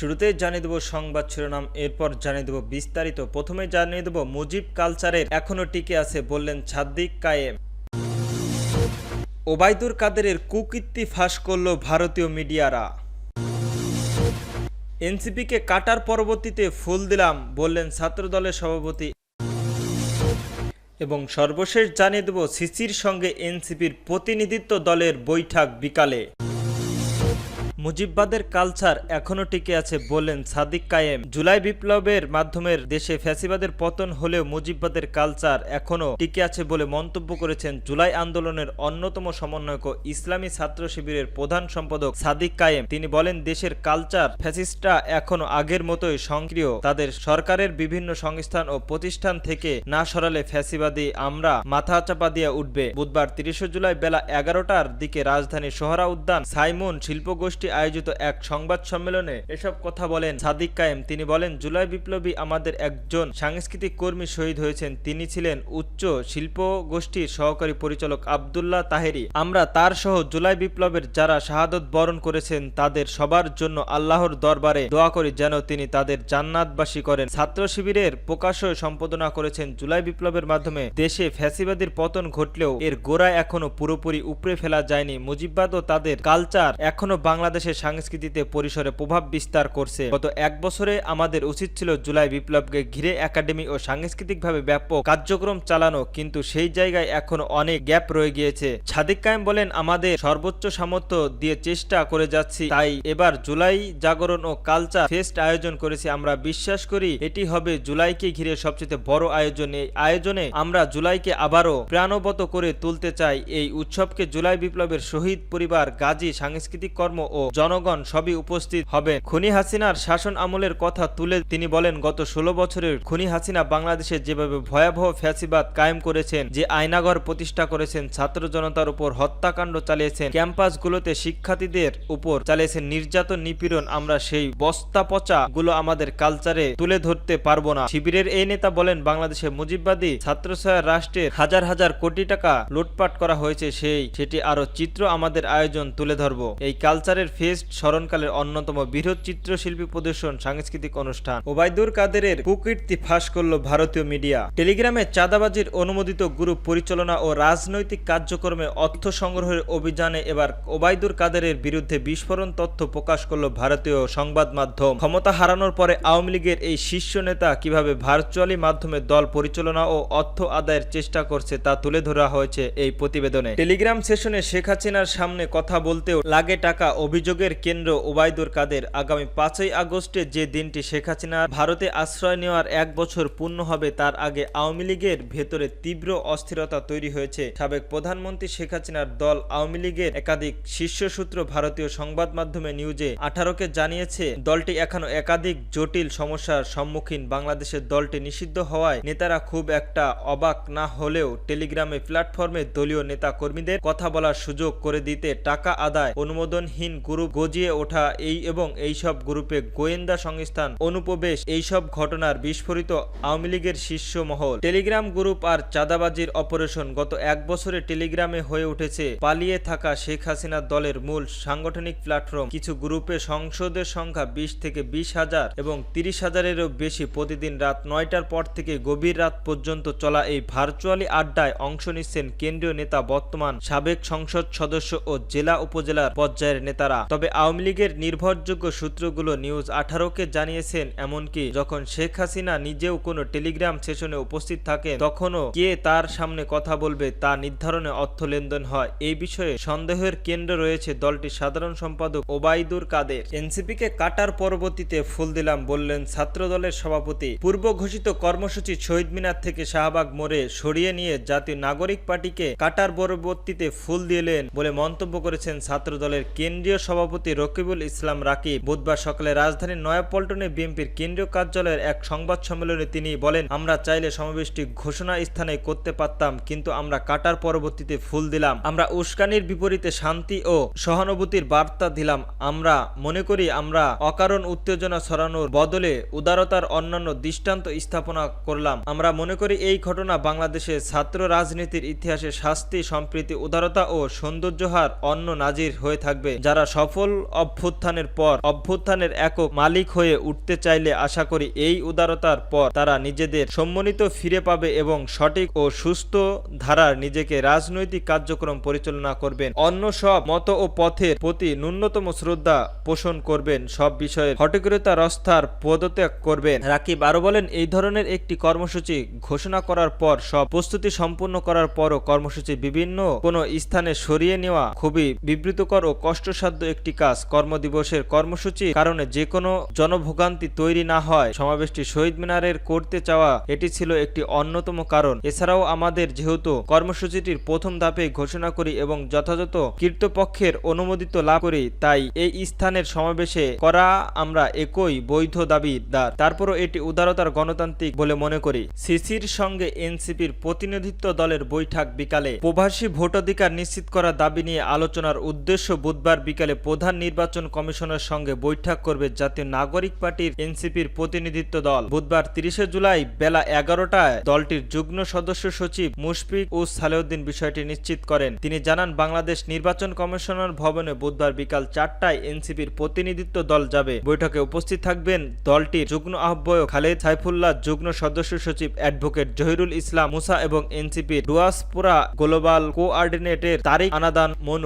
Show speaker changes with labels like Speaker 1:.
Speaker 1: শুরুতেই জানিয়ে দেবো সংবাদ শিরোনাম, এরপর জানিয়ে দেবো বিস্তারিত। প্রথমে জানিয়ে দেবো মুজিব কালচারের এখনও টিকে আছে বললেন ছাদ্দিক কায়েম। ওবায়দুর কাদেরের কুকীর্তি ফাঁস করল ভারতীয় মিডিয়ারা। এনসিপিকে কাটার পরবর্তীতে ফুল দিলাম, বললেন ছাত্রদলের সভাপতি। এবং সর্বশেষ জানিয়ে দেব সিসির সঙ্গে এনসিপির প্রতিনিধিত্ব দলের বৈঠক বিকালে। মুজিববাদের কালচার এখনও টিকে আছে বললেন সাদিক কায়েম। জুলাই বিপ্লবের মাধ্যমে দেশে ফ্যাসিবাদের পতন হলেও মুজিববাদের কালচার এখনও টিকে আছে বলে মন্তব্য করেছেন জুলাই আন্দোলনের অন্যতম সমন্বয়ক ইসলামী ছাত্র শিবিরের প্রধান সম্পাদক সাদিক কায়েম। তিনি বলেন, দেশের কালচার ফ্যাসিস্টরা এখনও আগের মতোই সক্রিয়। তাদের সরকারের বিভিন্ন সংস্থান ও প্রতিষ্ঠান থেকে না সরালে ফ্যাসিবাদী আমরা মাথা চাপা দিয়ে উঠবে। বুধবার তিরিশে জুলাই বেলা এগারোটার দিকে রাজধানীর সোহরা উদ্যান সাইমন শিল্পগোষ্ঠী আয়োজিত এক সংবাদ সম্মেলনে এসব কথা বলেন সাদিক কায়েম। তিনি বলেন, জুলাই বিপ্লবী আমাদের একজন সাংস্কৃতিক কর্মী শহীদ হয়েছেন। তিনি ছিলেন উচ্চ শিল্প গোষ্ঠীর সহকারী পরিচালক আবদুল্লাহ তাহেরি। আমরা তার সহ জুলাই বিপ্লবের যারা শাহাদত বরণ করেছেন, তাদের সবার জন্য আল্লাহর দরবারে দোয়া করি যেন তিনি তাদের জান্নাতবাসী করেন। ছাত্র শিবিরের প্রকাশ্য সম্পাদনা করেছেন, জুলাই বিপ্লবের মাধ্যমে দেশে ফ্যাসিবাদীর পতন ঘটলেও এর গোড়া এখনও পুরোপুরি উপড়ে ফেলা যায়নি। মুজিববাদ ও তাদের কালচার এখনও বাংলাদেশের সংস্কৃতিতে পরিসরে প্রভাব বিস্তার করছে। গত এক বছরে আমাদের উচিত ছিল জুলাই বিপ্লবকে ঘিরে একাডেমি ও সাংস্কৃতিকভাবে ব্যাপক কার্যক্রম চালানো, কিন্তু সেই জায়গায় এখনও অনেক গ্যাপ রয়ে গিয়েছে। ছাদিক কায়েম বলেন, আমাদের সর্বোচ্চ সামর্থ্য দিয়ে চেষ্টা করে যাচ্ছি, তাই এবার জুলাই জাগরণ ও কালচার ফেস্ট আয়োজন করেছি। আমরা বিশ্বাস করি, এটি হবে জুলাইকে ঘিরে সবচেয়ে বড় আয়োজন। এই আয়োজনে আমরা জুলাইকে আবারও প্রাণবত করে তুলতে চাই। এই উৎসবকে জুলাই বিপ্লবের শহীদ পরিবার, গাজী সাংস্কৃতিক কর্ম ও জনগণ সবই উপস্থিত হবেন খুনি হাসিনার শাসন আমলের কথা তুলে তিনি বলেন, গত ষোলো বছরের খুনি হাসিনা বাংলাদেশে যেভাবে ভয়াবহ ফ্যাসিবাদ কায়েম করেছেন, যে আয়নাগর প্রতিষ্ঠা করেছেন, ছাত্র জনতার উপর হত্যাকাণ্ড চালিয়েছেন, ক্যাম্পাসগুলোতে শিক্ষার্থীদের উপর চালিয়েছেন নির্যাতন নিপীড়ন, আমরা সেই বস্তা পচা গুলো আমাদের কালচারে তুলে ধরতে পারব না। শিবিরের এই নেতা বলেন, বাংলাদেশে মুজিববাদী ছাত্রছায়া রাষ্ট্রের হাজার হাজার কোটি টাকা লুটপাট করা হয়েছে, সেই সেটি আরও চিত্র আমাদের আয়োজন তুলে ধরব। এই কালচারের ফেস্ট স্মরণকালের অন্যতম বৃহৎ চিত্রশিল্পী প্রদর্শন সাংস্কৃতিক অনুষ্ঠান। ওবায়দুর কাদেরের কুকীর্তি ফাঁস করল ভারতীয় মিডিয়া। টেলিগ্রামে চাঁদাবাজির অনুমোদিত গ্রুপ পরিচালনা ও রাজনৈতিক কার্যক্রমে অর্থ সংগ্রহের অভিযানে এবার ওবায়দুর কাদেরের বিরুদ্ধে বিস্ফোরণ তথ্য প্রকাশ করল ভারতীয় সংবাদ মাধ্যম। ক্ষমতা হারানোর পরে আওয়ামী লীগের এই শীর্ষ নেতা কীভাবে ভার্চুয়ালি মাধ্যমে দল পরিচালনা ও অর্থ আদায়ের চেষ্টা করছে তা তুলে ধরা হয়েছে এই প্রতিবেদনে। টেলিগ্রাম সেশনে শেখ হাসিনার সামনে কথা বলতেও লাগে টাকা অভিযোগের কেন্দ্র ওবায়দুর কাদের আগামী পাঁচই আগস্টে যে দিনটি শেখ হাসিনার ভারতে আশ্রয় নেওয়ার এক বছর পূর্ণ হবে, তার আগে আওয়ামী লীগের ভেতরে তীব্র অস্থিরতা তৈরি হয়েছে। সাবেক প্রধানমন্ত্রী শেখ হাসিনার দল আওয়ামী লীগের একাধিক শীর্ষ সূত্র ভারতীয় সংবাদ মাধ্যমে নিউজে আঠারোকে জানিয়েছে, দলটি এখনও একাধিক জটিল সমস্যার সম্মুখীন। বাংলাদেশের দলটি নিষিদ্ধ হওয়ায় নেতারা খুব একটা অবাক না হলেও টেলিগ্রামে প্ল্যাটফর্মে দলীয় নেতা কর্মীদের কথা বলার সুযোগ করে দিতে টাকা আদায় অনুমোদনহীন গ্রুপ গজিয়ে ওঠা এই এবং এইসব গ্রুপে গোয়েন্দা সংস্থান, অনুপ্রবেশ, এইসব ঘটনার বিস্ফোরিত আওয়ামী লীগের শীর্ষ মহল। টেলিগ্রাম গ্রুপ আর চাঁদাবাজির অপারেশন গত এক বছরে টেলিগ্রামে হয়ে উঠেছে। পালিয়ে থাকা শেখ হাসিনার দলের মূল সাংগঠনিক প্ল্যাটফর্ম। কিছু গ্রুপে সংসদের সংখ্যা বিশ থেকে বিশ হাজার এবং তিরিশ হাজারেরও বেশি প্রতিদিন রাত নয়টার পর থেকে গভীর রাত পর্যন্ত চলা এই ভার্চুয়ালি আড্ডায় অংশ নিচ্ছেন কেন্দ্রীয় নেতা বর্তমান সাবেক সংসদ সদস্য ও জেলা উপজেলার পর্যায়ের নেতারা। তবে আওয়ামী লীগের নির্ভরযোগ্য সূত্রগুলো নিউজ আঠারোকে জানিয়েছেন, এমনকি যখন শেখ হাসিনা নিজেও কোনো টেলিগ্রাম সেশনে উপস্থিত থাকেন, তখনও কে তার সামনে কথা বলবে তা নির্ধারণে অর্থ লেনদেন হয়। এই বিষয়ে সন্দেহের কেন্দ্র রয়েছে দলটির সাধারণ সম্পাদক ওবায়দুর কাদের। এনসিপিকে কাটার পরবর্তীতে ফুল দিলাম বললেন ছাত্র দলের সভাপতি। পূর্ব ঘোষিত কর্মসূচি শহীদ মিনার থেকে শাহবাগ মোড়ে সরিয়ে নিয়ে জাতীয় নাগরিক পার্টিকে কাটার পরবর্তীতে ফুল দিলেন বলে মন্তব্য করেছেন ছাত্র দলের কেন্দ্রীয় সভাপতি রকিবুল ইসলাম রাকিব। বুধবার সকালে রাজধানীর নয়াপল্টনে বিএনপির কেন্দ্রীয় কার্যালয়ের এক সংবাদ সম্মেলনে তিনি বলেন, আমরা চাইলে সমাবেশটি ঘোষণা স্থানে করতে পারতাম, কিন্তু আমরা কাটার পরবর্তীতে ফুল দিলাম। আমরা উস্কানির বিপরীতে শান্তি ও সহানুভূতির বার্তা দিলাম। আমরা মনে করি আমরা অকারণ উত্তেজনা ছড়ানোর বদলে উদারতার অন্যান্য দৃষ্টান্ত স্থাপনা করলাম। আমরা মনে করি এই ঘটনা বাংলাদেশে ছাত্র রাজনীতির ইতিহাসে শাস্তি, সম্প্রীতি, উদারতা ও সৌন্দর্যহার অন্য নাজির হয়ে থাকবে। যারা সব সফল অভ্যুত্থানের পর, অভ্যুত্থানের একক মালিক হয়ে উঠতে চাইলে আশা করি এই উদারতার পর তারা নিজেদের সম্মানিত ফিরে পাবে এবং সঠিক ও সুস্থ ধারার নিজেকে রাজনৈতিক কার্যক্রম পরিচালনা করবেন। অন্য সব মত ও পথের প্রতি ন্যূনতম শ্রদ্ধা পোষণ করবেন। সব বিষয়ে হটকরতা রস্তার পদত্যাগ করবেন। রাকিব আরও বলেন, এই ধরনের একটি কর্মসূচি ঘোষণা করার পর, সব প্রস্তুতি সম্পূর্ণ করার পরও কর্মসূচি বিভিন্ন কোনো স্থানে সরিয়ে নেওয়া খুবই বিবৃতকর ও কষ্টসাধ্য একটি কাজ, কর্মদিবসের কর্মসূচি কারণে যে কোনো জনভোগান্তি তৈরি না হয়। সমাবেশটি শহীদ মিনারের করতে চাওয়া এটি ছিল একটি অন্যতম কারণ। এছাড়াও আমাদের যেহেতু কর্মসূচিটির প্রথম ধাপে ঘোষণা করি এবং যথাযথ কীর্তপক্ষের অনুমোদিত লাভ করি, তাই এই স্থানের সমাবেশে করা আমরা একই বৈধ দাবিদার। তারপরও এটি উদারতার গণতান্ত্রিক বলে মনে করি। সিসির সঙ্গে এনসিপির প্রতিনিধিত্ব দলের বৈঠক বিকালে। প্রবাসী ভোটাধিকার নিশ্চিত করার দাবি নিয়ে আলোচনার উদ্দেশ্য বুধবার বিকালে প্রধান নির্বাচন কমিশনের সঙ্গে বৈঠক করবে জাতীয় নাগরিক পার্টির এনসিপির প্রতিনিধিত্ব দল। বুধবার তিরিশে জুলাই বেলা এগারোটায় দলটির যুগ্ম সদস্য সচিব মুশফিক ও সালেউদ্দিন বিষয়টি নিশ্চিত করেন। তিনি জানান, বাংলাদেশ নির্বাচন কমিশনার ভবনে বুধবার বিকাল চারটায় এনসিপির প্রতিনিধিত্ব দল যাবে। বৈঠকে উপস্থিত থাকবেন দলটির যুগ্ম আহ্বায়ক খালেদ সাইফুল্লাহ, যুগ্ম সদস্য সচিব অ্যাডভোকেট জহিরুল ইসলাম মুসা এবং এনসিপির ডুয়াসপুরা গ্লোবাল কোঅর্ডিনেটের তারিক আনাদান, মনু